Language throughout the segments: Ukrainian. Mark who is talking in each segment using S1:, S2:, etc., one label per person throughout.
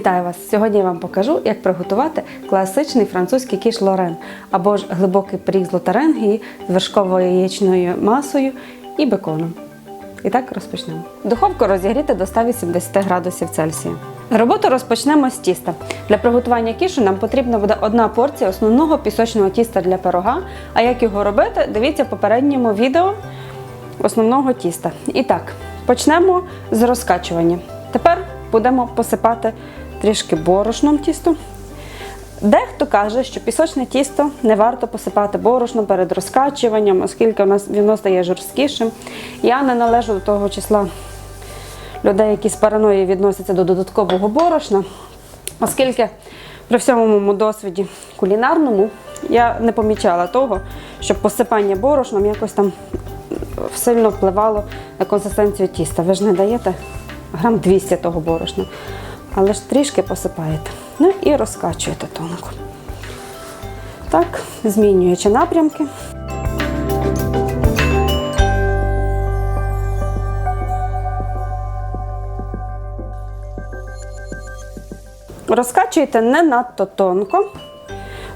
S1: Вітаю вас! Сьогодні я вам покажу, як приготувати класичний французький кіш Лорен або ж глибокий пиріг з лотаренгії з вершковою яєчною масою і беконом. І так розпочнемо. Духовку розігріти до 180 градусів Цельсія. Роботу розпочнемо з тіста. Для приготування кішу нам потрібна буде одна порція основного пісочного тіста для пирога. А як його робити, дивіться в попередньому відео основного тіста. І так, почнемо з розкачування. Тепер будемо посипати трішки борошном тісто. Дехто каже, що пісочне тісто не варто посипати борошном перед розкачуванням, оскільки воно стає жорсткішим. Я не належу до того числа людей, які з параної відносяться до додаткового борошна, оскільки при всьому моєму досвіді кулінарному я не помічала того, щоб посипання борошном якось там сильно впливало на консистенцію тіста. Ви ж не даєте грам 200 того борошна, але ж трішки посипаєте. Ну і розкачуєте тонко. Так, змінюючи напрямки. Розкачуєте не надто тонко,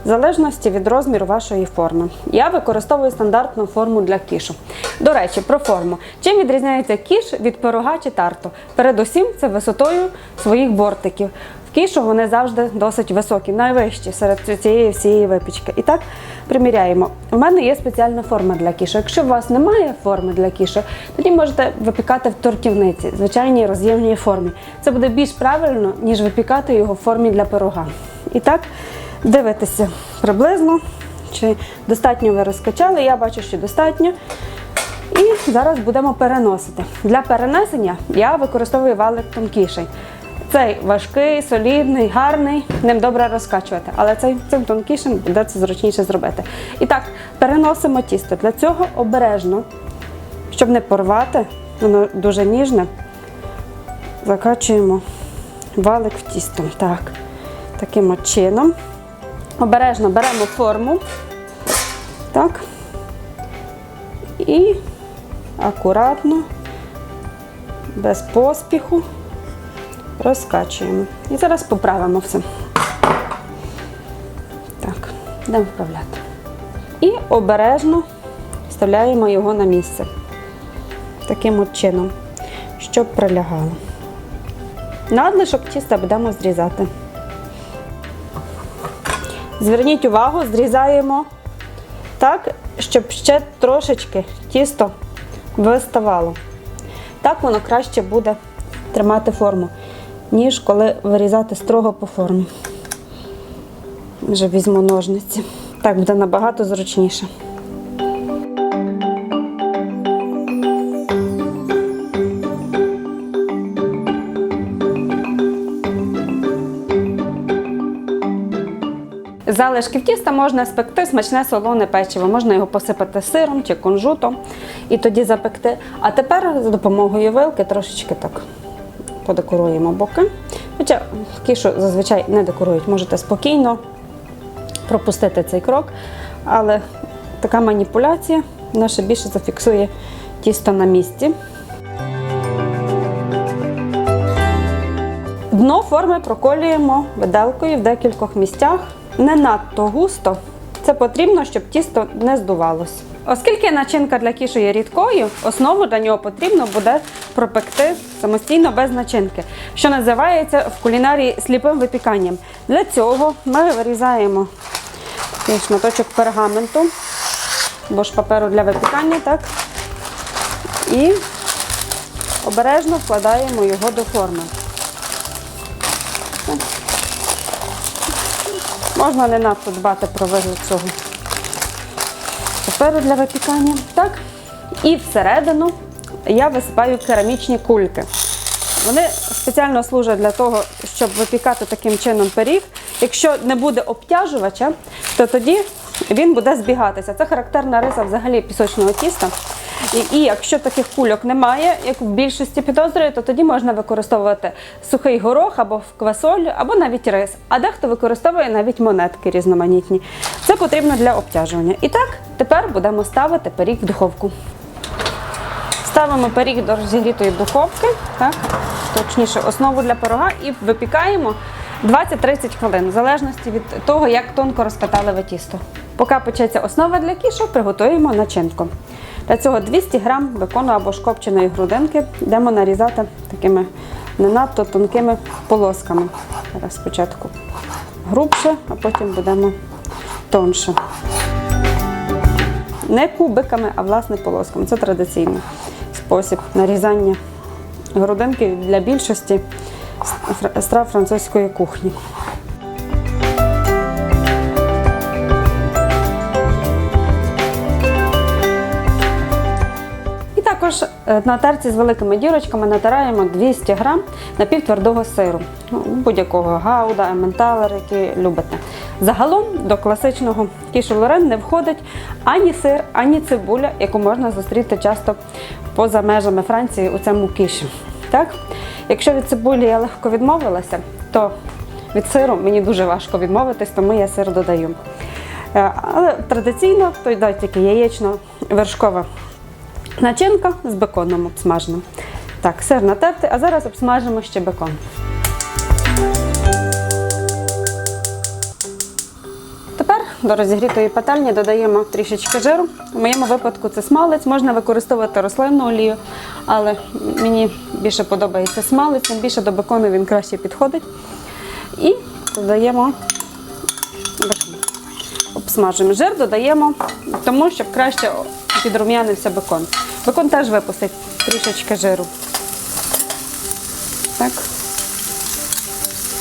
S1: в залежності від розміру вашої форми. Я використовую стандартну форму для кішу. До речі, про форму. Чим відрізняється кіш від пирога чи тарту? Передусім, це висотою своїх бортиків. В кішу вони завжди досить високі, найвищі серед цієї всієї випічки. І так приміряємо. У мене є спеціальна форма для кішу. Якщо у вас немає форми для кішу, тоді можете випікати в тортівниці, звичайній роз'ємній формі. Це буде більш правильно, ніж випікати його в формі для пирога. І так, дивитися приблизно, чи достатньо ви розкачали. Я бачу, що достатньо. І зараз будемо переносити. Для перенесення я використовую валик тонкіший. Цей важкий, солідний, гарний, ним добре розкачувати, але цей цим тонкішим буде це зручніше зробити. І так, переносимо тісто. Для цього обережно, щоб не порвати, воно дуже ніжне. Закачуємо валик в тісто. Так, таким чином. Обережно беремо форму. Так. І акуратно, без поспіху розкачуємо. І зараз поправимо все. Так, йдемо вправляти. І обережно вставляємо його на місце. Таким от чином, щоб прилягало. Надлишок тіста будемо зрізати. Зверніть увагу, зрізаємо так, щоб ще трошечки тісто виставало. Так воно краще буде тримати форму, ніж коли вирізати строго по формі. Вже візьму ножниці. Так буде набагато зручніше. Залишків тіста можна спекти смачне солоне печиво, можна його посипати сиром чи кунжутом і тоді запекти. А тепер за допомогою вилки трошечки так подекоруємо боки. Хоча кішу зазвичай не декорують, можете спокійно пропустити цей крок, але така маніпуляція вона ще більше зафіксує тісто на місці. Дно форми проколюємо виделкою в декількох місцях. Не надто густо. Це потрібно, щоб тісто не здувалось. Оскільки начинка для кіші є рідкою, основу для нього потрібно буде пропекти самостійно без начинки, що називається в кулінарії сліпим випіканням. Для цього ми вирізаємо шматочок пергаменту або ж паперу для випікання, так? І обережно вкладаємо його до форми. Можна не надто дбати про вигляд цього паперу для випікання. Так. І всередину я висипаю керамічні кульки. Вони спеціально служать для того, щоб випікати таким чином пиріг. Якщо не буде обтяжувача, то тоді він буде збігатися. Це характерна риса взагалі пісочного тіста. І, і якщо таких кульок немає, як в більшості підозрює, то тоді можна використовувати сухий горох або квасоль, або навіть рис. А дехто використовує навіть монетки різноманітні. Це потрібно для обтяжування. І так, тепер будемо ставити пиріг в духовку. Ставимо пиріг до розігрітої духовки. Так. точніше, основу для пирога і випікаємо 20-30 хвилин, в залежності від того, як тонко розкатали ви тісто. Поки печеться основа для кішу, приготуємо начинку. Для цього 200 г бекону або ж копченої грудинки йдемо нарізати такими не надто тонкими полосками. Зараз спочатку грубше, а потім будемо тонше. Не кубиками, а власне полосками. Це традиційний спосіб нарізання грудинки для більшості страв французької кухні. На терці з великими дірочками натираємо 200 грам напівтвердого сиру, ну, будь-якого гауда, ементалер, який любите. Загалом до класичного кішу Лорен не входить ані сир, ані цибуля, яку можна зустріти часто поза межами Франції у цьому кіші. Так? Якщо від цибулі я легко відмовилася, то від сиру мені дуже важко відмовитись, тому я сир додаю. Е, Але традиційно то йде тільки яєчно-вершкова начинка з беконом обсмаженим. Так, сир натерти, а зараз обсмажимо ще бекон. Тепер до розігрітої пательні додаємо трішечки жиру. У моєму випадку це смалець, можна використовувати рослинну олію, але мені більше подобається смалець, тим більше до бекону він краще підходить. І додаємо бекон. Обсмажуємо жир, додаємо, тому щоб краще підрум'янився бекон. Бекон теж випустить трішечки жиру. Так.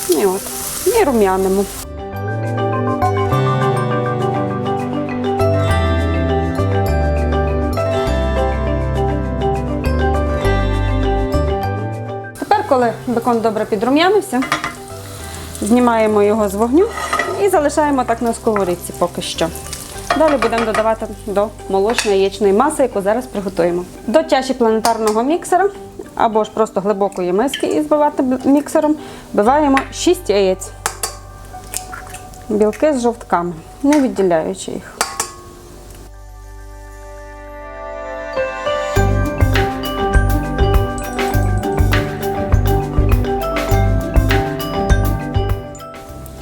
S1: І от. І рум'янимо. Тепер, коли бекон добре підрум'янився, знімаємо його з вогню і залишаємо так на сковорідці поки що. Далі будемо додавати до молочної яєчної маси, яку зараз приготуємо. До чаші планетарного міксера або ж просто глибокої миски і збивати міксером, вбиваємо 6 яєць. Білки з жовтками, не відділяючи їх.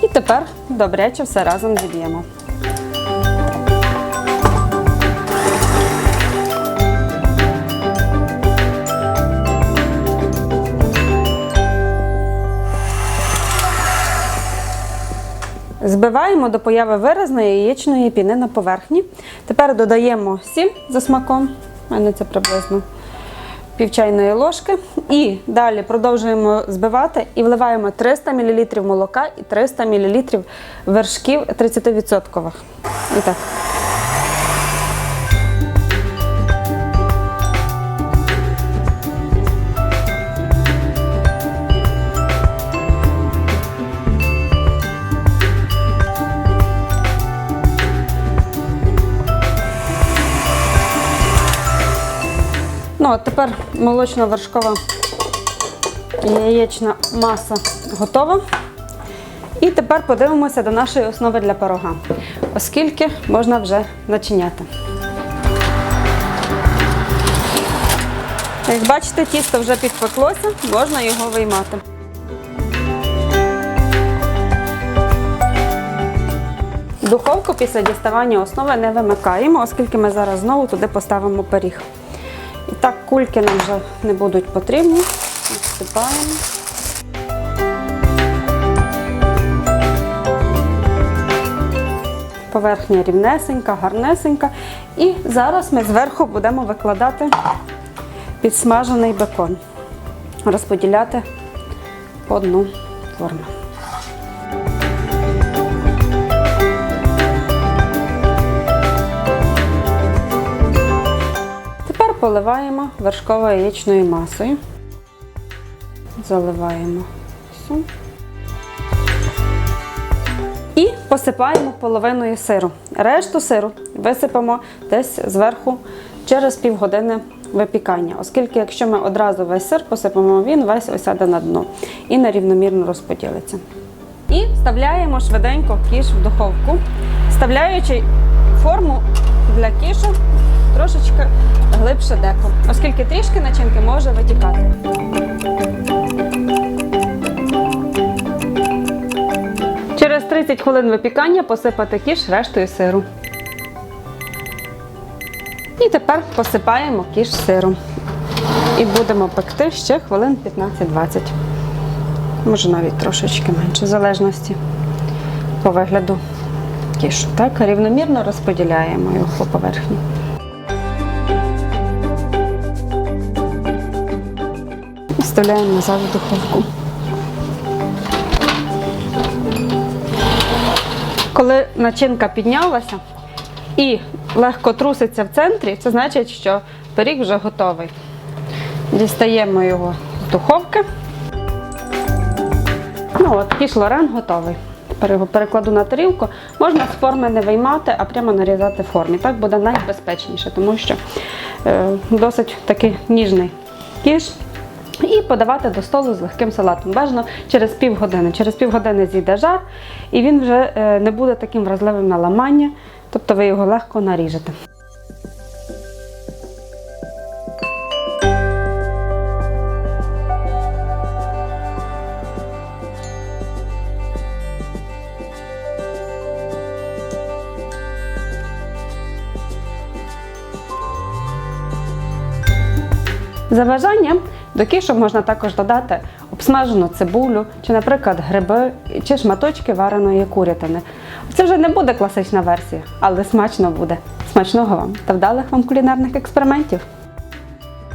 S1: І тепер добряче все разом зіб'ємо. Збиваємо до появи виразної яєчної піни на поверхні. Тепер додаємо сіль за смаком. У мене це приблизно пів чайної ложки. І далі продовжуємо збивати і вливаємо 300 мл молока і 300 мл вершків 30%. І так. Ну, а тепер молочно-вершкова яєчна маса готова. І тепер подивимося до нашої основи для пирога, оскільки можна вже начиняти. Як бачите, тісто вже підпеклося, можна його виймати. Духовку після діставання основи не вимикаємо, оскільки ми зараз знову туди поставимо пиріг. Так, кульки нам вже не будуть потрібні. Відсипаємо. Поверхня рівнесенька, гарнесенька. І зараз ми зверху будемо викладати підсмажений бекон, розподіляти по дну форми. Поливаємо вершковою яєчною масою. Заливаємо всю. І посипаємо половиною сиру. Решту сиру висипемо десь зверху через півгодини випікання, оскільки якщо ми одразу весь сир посипемо, він весь осяде на дно і нерівномірно розподілиться. І вставляємо швиденько кіш в духовку, вставляючи форму для кішу трошечки глибше деко, оскільки трішки начинки може витікати. Через 30 хвилин випікання посипати кіш рештою сиру. І тепер посипаємо кіш сиром. І будемо пекти ще хвилин 15-20. Може навіть трошечки менше, в залежності по вигляду кішу. Так, рівномірно розподіляємо його по поверхні. Вставляємо назад в духовку. Коли начинка піднялася і легко труситься в центрі, це значить, що пиріг вже готовий. Дістаємо його з духовки. Ну от, кіш Лорен готовий. Перекладу на тарілку. Можна з форми не виймати, а прямо нарізати в формі. Так буде найбезпечніше, тому що е, досить такий ніжний кіш. І подавати до столу з легким салатом. Бажано через півгодини. Через півгодини зійде жар, і він вже е, не буде таким вразливим на ламання, тобто ви його легко наріжете. За бажанням до кішу можна також додати обсмажену цибулю, чи, наприклад, гриби, чи шматочки вареної курятини. Це вже не буде класична версія, але смачно буде. Смачного вам та вдалих вам кулінарних експериментів!